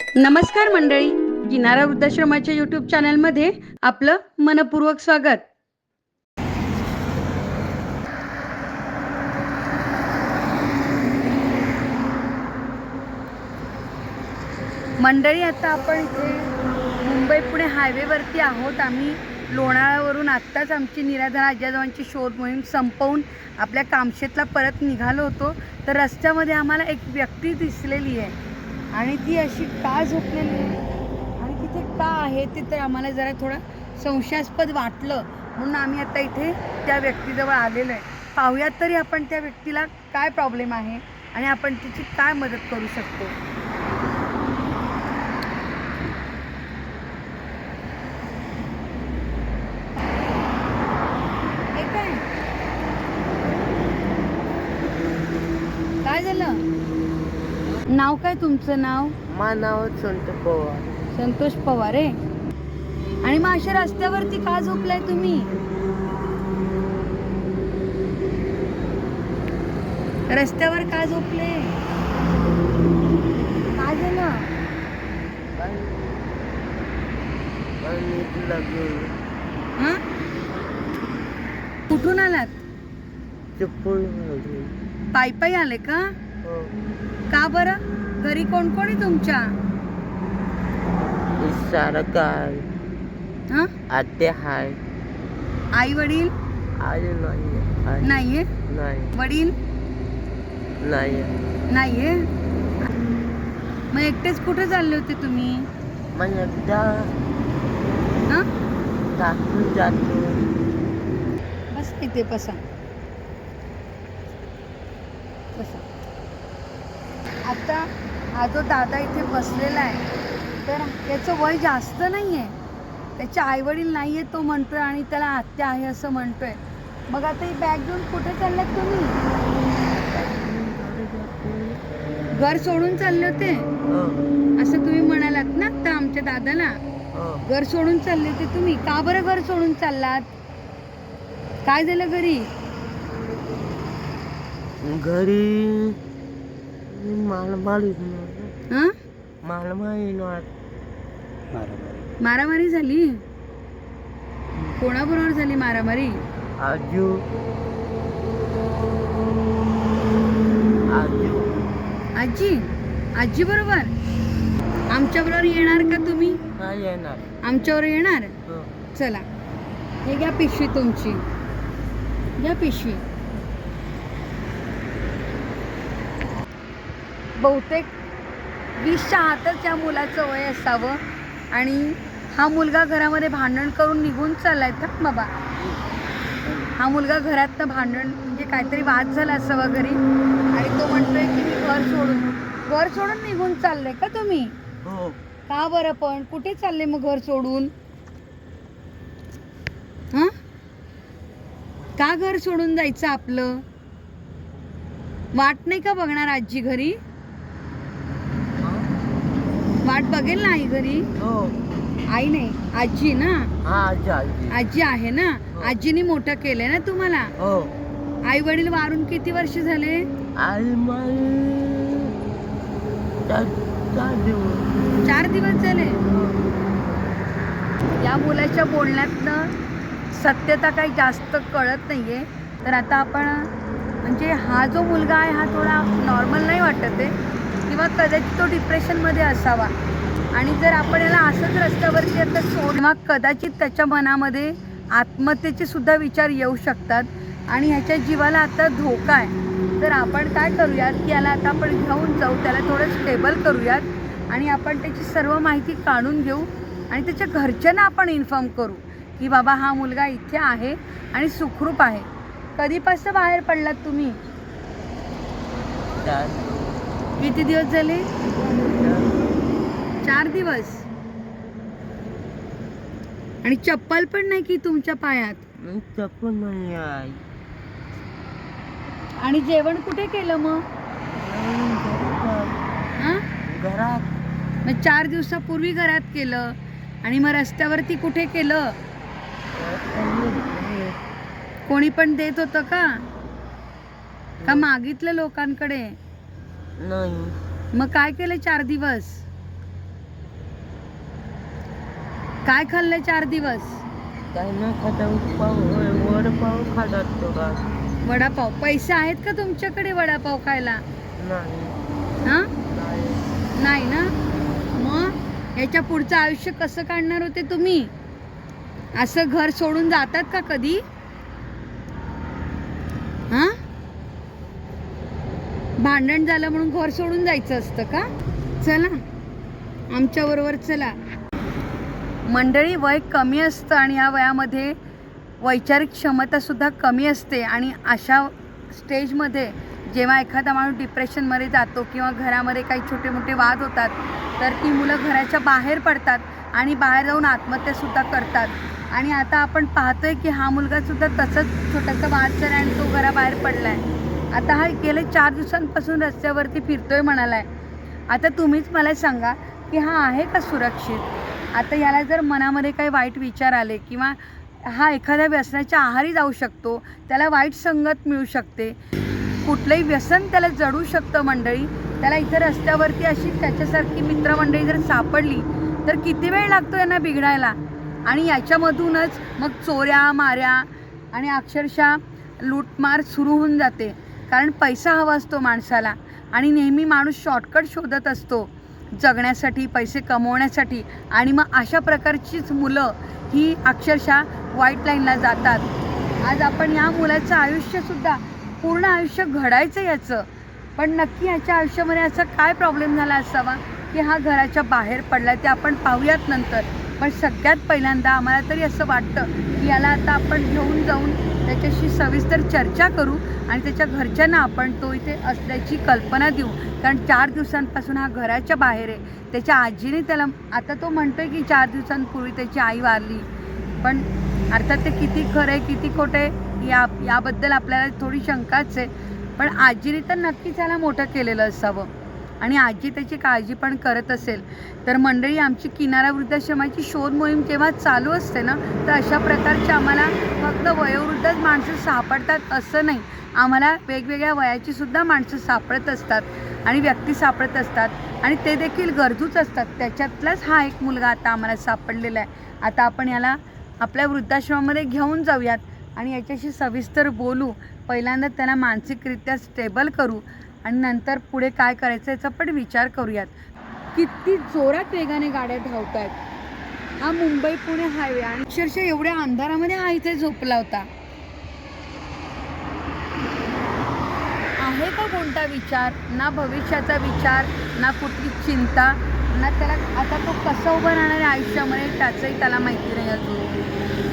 नमस्कार मंडळी. किनारा वृद्धाश्रमाच्या यूट्यूब चॅनलमध्ये आपलं मनपूर्वक स्वागत. मंडळी आता आपण इथे मुंबई पुणे हायवेवरती आहोत. आम्ही लोणाळ्यावरून आत्ताच आमची निराधार आजाजवांची शोध मोहीम संपवून आपल्या कामशेतला परत निघालो होतो. तर रस्त्यामध्ये आम्हाला एक व्यक्ती दिसलेली आहे. आणि ती अशी का झोपलेली आहे? आणि तिथे का आहे ते तर आम्हाला जरा थोडं संशयास्पद वाटलं. म्हणून आम्ही आता इथे त्या व्यक्तीजवळ आलेलो आहे. पाहूयात तरी आपण त्या व्यक्तीला काय प्रॉब्लेम आहे आणि आपण तिची काय मदत करू शकतो हे काय काय झालं नाव काय तुमचं नाव? मानावर संत पवार. संतोष पवार आहे. आणि मग अशा रस्त्यावरती का झोपलाय तुम्ही? रस्त्यावर का झोपले? काय? झालं हा? कुठून आलात? चप्पल पायी पायी आले का? का बरं? घरी कोण कोण आहे तुमच्या? सारा काय हा? आते हाय. आई वडील? आले नाही आहे. नाहीये? नाही. वडील? नाही नाहीये? मग एकटेच कुठे चालले होते तुम्ही? मग एकदा हा? टाकून जातो. बस इथे बसा. बसा. आता हा जो दादा इथे बसलेला आहे तर त्याचं वय जास्त नाही आहे त्याचे आईवडील नाही आहे तो म्हणतोय आणि त्याला आत्या आहे असं म्हणतोय. मग आता ही बॅग घेऊन कुठे चाललात तुम्ही? घर सोडून चालले होते? असं तुम्ही म्हणालात ना आता आमच्या दादाला. घर सोडून चालले होते तुम्ही. का बरं घर सोडून चाललात? काय झालं घरी? घरी हा? मालमारी मारामारी. झाली? कोणाबरोबर झाली मारामारी? आजू. आजू. आजी? आजी बरोबर? आमच्या बरोबर येणार का तुम्ही? आमच्यावर येणार? हो. चला. हे घ्या पिशवी तुमची. घ्या पिशवी. बहुतेक वीसच्या आतच या मुलाचं वय असावं आणि हा मुलगा घरामध्ये भांडण करून निघून चाललाय. का बाबा. हा मुलगा घरातनं भांडण म्हणजे काहीतरी वाद झाला असावा घरी आणि तो म्हणतोय की मी घर सोडून घर सोडून निघून चालले का तुम्ही? हो. का बरं पण? कुठे चालले मग घर सोडून? हं? का घर सोडून जायचं आपलं? वाट नाही का बघणार आजी घरी? वाट बघेल ना आई घरी? हो. आई नाही आजी ना? हा आजी आजी. आजी आहे ना? आजीने मोठं केलंय ना तुम्हाला? हो. आई वडील वारून किती वर्ष झाले? आई चार चार दिवस. चार दिवस झाले? या मुलाच्या बोलण्यातनं सत्यता काही जास्त कळत नाहीये. तर आता आपण म्हणजे हा जो मुलगा आहे हा थोडा नॉर्मल नाही वाटत आहे. किंवा कदाचित तो डिप्रेशनमध्ये असावा. आणि जर आपण याला असंच रस्त्यावरती आता सोड किंवा कदाचित त्याच्या मनामध्ये आत्महत्येचे सुद्धा विचार येऊ शकतात. आणि ह्याच्या जीवाला आता धोका आहे. तर आपण काय करूयात की याला आता आपण घेऊन जाऊ त्याला थोडं स्टेबल करूयात. आणि आपण त्याची सर्व माहिती काढून घेऊ आणि त्याच्या घरच्यांना आपण इन्फॉर्म करू की बाबा हा मुलगा इथे आहे आणि सुखरूप आहे. कधीपासून बाहेर पडलात तुम्ही? किती दिवस झाले? चार दिवस. आणि चप्पल पण नाही की तुमच्या पायात? चप्पल नाही आणि जेवण कुठे केलं मग? घरात. मग चार दिवसापूर्वी घरात केलं. आणि मग रस्त्यावरती कुठे केलं? कोणी पण देत होतं का? का मागितलं लोकांकडे? नाही. मग काय केलं चार दिवस? काय खाल्लं चार दिवस? काही न खाता पाव वडपाव खातात तो का वडापाव. पैसे आहेत का तुमच्याकडे वडापाव खायला? नाही. हां? नाही. नाही ना? मग याच्या पुढचं आयुष्य कसं काढणार होते तुम्ही? असं घर सोडून जातात का कधी हा भांडण झालं म्हणून घर सोडून जायचं असतं का? चला. आमच्या बरोबर चला. मंडळी वय कमी असतं आणि या वयामध्ये वैचारिक क्षमता सुद्धा कमी असते. आणि अशा स्टेजमध्ये जेव्हा एखादा माणूस डिप्रेशनमध्ये जातो किंवा घरामध्ये काही छोटे मोठे वाद होतात तर ती मुलं घराच्या बाहेर पडतात आणि बाहेर जाऊन आत्महत्यासुद्धा करतात. आणि आता आपण पाहतोय की हा मुलगासुद्धा तसंच छोटासा वाद झाला आणि तो घराबाहेर पडला आहे आता हा गेले चार दिवसांपासून रस्त्यावरती फिरतोय आहे आता तुम्हीच मला सांगा की हा आहे का सुरक्षित? आता याला जर मनामध्ये काही वाईट विचार आले किंवा हा एखाद्या व्यसनाच्या आहारी जाऊ शकतो त्याला वाईट संगत मिळू शकते. कुठलंही व्यसन त्याला जडू शकतं मंडळी. त्याला इथं रस्त्यावरती अशी त्याच्यासारखी मित्रमंडळी जर सापडली तर किती वेळ लागतो यांना बिघडायला? आणि याच्यामधूनच मग चोऱ्या माऱ्या आणि अक्षरशः लूटमार सुरू होऊन जाते. कारण पैसा हवा असतो माणसाला. आणि नेहमी माणूस शॉर्टकट शोधत असतो. जगण्यासाठी पैसे कमवण्यासाठी. आणि मग अशा प्रकारचीच मुलं ही अक्षरशः वाईट लाईनला जातात. आज आपण या मुलाचं आयुष्यसुद्धा पूर्ण आयुष्य घडायचं याचं. पण नक्की याच्या आयुष्यामध्ये असा काय प्रॉब्लेम झाला असावा? की हा घराच्या बाहेर पडला ते आपण पाहूयात नंतर. पण सगळ्यात पहिल्यांदा आम्हाला तरी असं वाटतं की याला आता आपण घेऊन जाऊन त्याच्याशी सविस्तर चर्चा करू आणि त्याच्या घरच्यांना आपण तो इथे असल्याची कल्पना देऊ. कारण चार दिवसांपासून हा घराच्या बाहेर आहे. त्याच्या आजीने त्याला आता तो म्हणतो आहे की चार दिवसांपूर्वी त्याची आई वारली. पण अर्थात ते किती खरं आहे किती खोटं आहे या याबद्दल आपल्याला थोडी शंकाच आहे. पण आजीने तर नक्कीच याला मोठं केलेलं असावं. आणि आजी त्याची काळजी पण करत असेल. तर मंडळी आमची किनारा वृद्धाश्रमाची शोध मोहीम जेव्हा चालू असते ना तर अशा प्रकारची आम्हाला फक्त वयोवृद्धच माणसं सापडतात असं नाही. आम्हाला वेगवेगळ्या वयाची सुद्धा माणसं सापडत असतात आणि व्यक्ती सापडत असतात आणि ते देखील गरजूच असतात. त्याच्यातलाच हा एक मुलगा आता आम्हाला सापडलेला आहे. आता आपण याला आपल्या वृद्धाश्रमामध्ये घेऊन जाऊयात आणि याच्याशी सविस्तर बोलू. पहिल्यांदा त्याला मानसिकरित्या स्टेबल करू. आणि नंतर पुढे काय करायचं याचा पण विचार करूयात. किती जोरात वेगाने गाड्या धावत आहेत हा मुंबई पुणे हायवे आणि अक्षरशः एवढ्या अंधारामध्ये हा इथे झोपला होता. आहे का कोणता विचार? ना भविष्याचा विचार ना कुठली चिंता ना त्याला आता तो कसं उभं राहणार आहे आयुष्यामध्ये त्याचंही त्याला माहिती नाही अजून.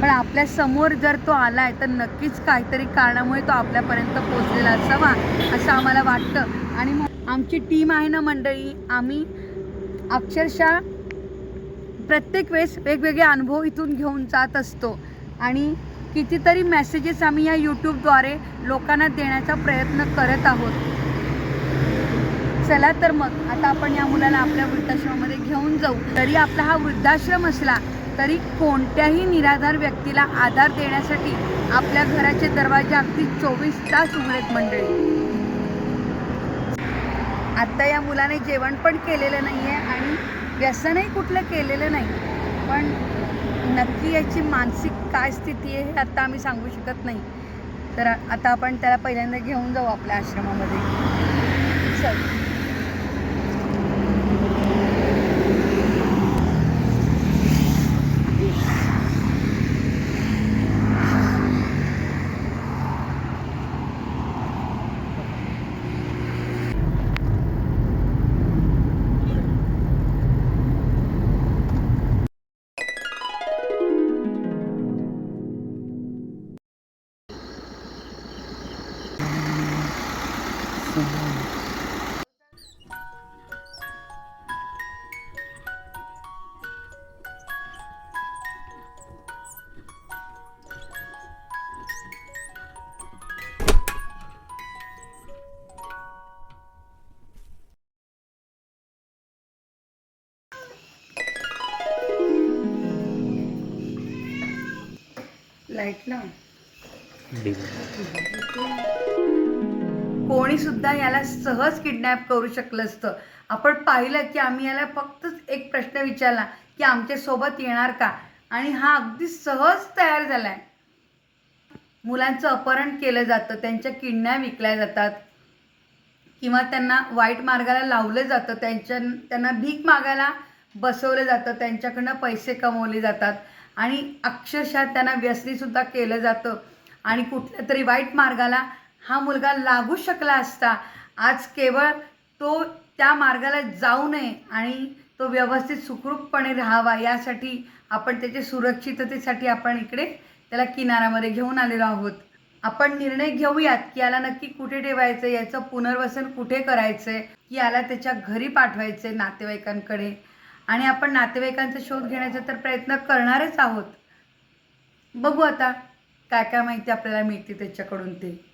पण आपल्यासमोर जर तो आला आहे तर नक्कीच काहीतरी कारणामुळे तो आपल्यापर्यंत पोचलेला असावा असं आम्हाला वाटतं. आणि मग आमची टीम आहे ना मंडळी आम्ही अक्षरशः प्रत्येक वेळेस वेगवेगळे अनुभव इथून घेऊन जात असतो. आणि कितीतरी मेसेजेस आम्ही या यूट्यूबद्वारे लोकांना देण्याचा प्रयत्न करत आहोत. चला तर मग आता आपण या मुलाला आपल्या वृद्धाश्रमामध्ये घेऊन जाऊ. तरी आपला हा वृद्धाश्रम असला तरी कोणत्याही निराधार व्यक्तीला आधार देण्यासाठी आपल्या घराचे दरवाजे अगदी चोवीस तास उघडेत मंडळी. आत्ता या मुलाने जेवण पण केलेलं नाही आहे आणि व्यसनही कुठलं केलेलं नाही. पण नक्की याची मानसिक काय स्थिती आहे हे आता आम्ही सांगू शकत नाही. तर आता आपण त्याला पहिल्यांदा घेऊन जाऊ आपल्या आश्रमामध्ये. लाइट लाव कोणी सुद्धा याला सहज किडनॅप करू शकलं असतं. आपण पाहिलं की आम्ही याला फक्त एक प्रश्न विचारला की आमच्यासोबत येणार का? आणि हा अगदी सहज तयार झाला आहे मुलांचं अपहरण केलं जातं त्यांच्या किडण्या विकल्या जातात. किंवा त्यांना वाईट मार्गाला लावलं जातं त्यांच्या त्यांना भीक मागायला बसवलं जातं त्यांच्याकडनं पैसे कमवले जातात. आणि अक्षरशः त्यांना व्यसनीसुद्धा केलं जातं. आणि कुठल्या तरी वाईट मार्गाला हा मुलगा लागू शकला असता आज केवळ तो त्या मार्गाला जाऊ नये आणि तो व्यवस्थित सुखरूपपणे राहावा यासाठी आपण त्याच्या सुरक्षिततेसाठी आपण इकडे त्याला किनाऱ्यामध्ये घेऊन आलेलो आहोत. आपण निर्णय घेऊयात की याला नक्की कुठे ठेवायचं याचं पुनर्वसन कुठे करायचं आहे की याला त्याच्या घरी पाठवायचं आहे नातेवाईकांकडे. आणि आपण नातेवाईकांचा शोध घेण्याचा तर प्रयत्न करणारच आहोत. बघू आता काय काय माहिती आपल्याला मिळते त्याच्याकडून ते.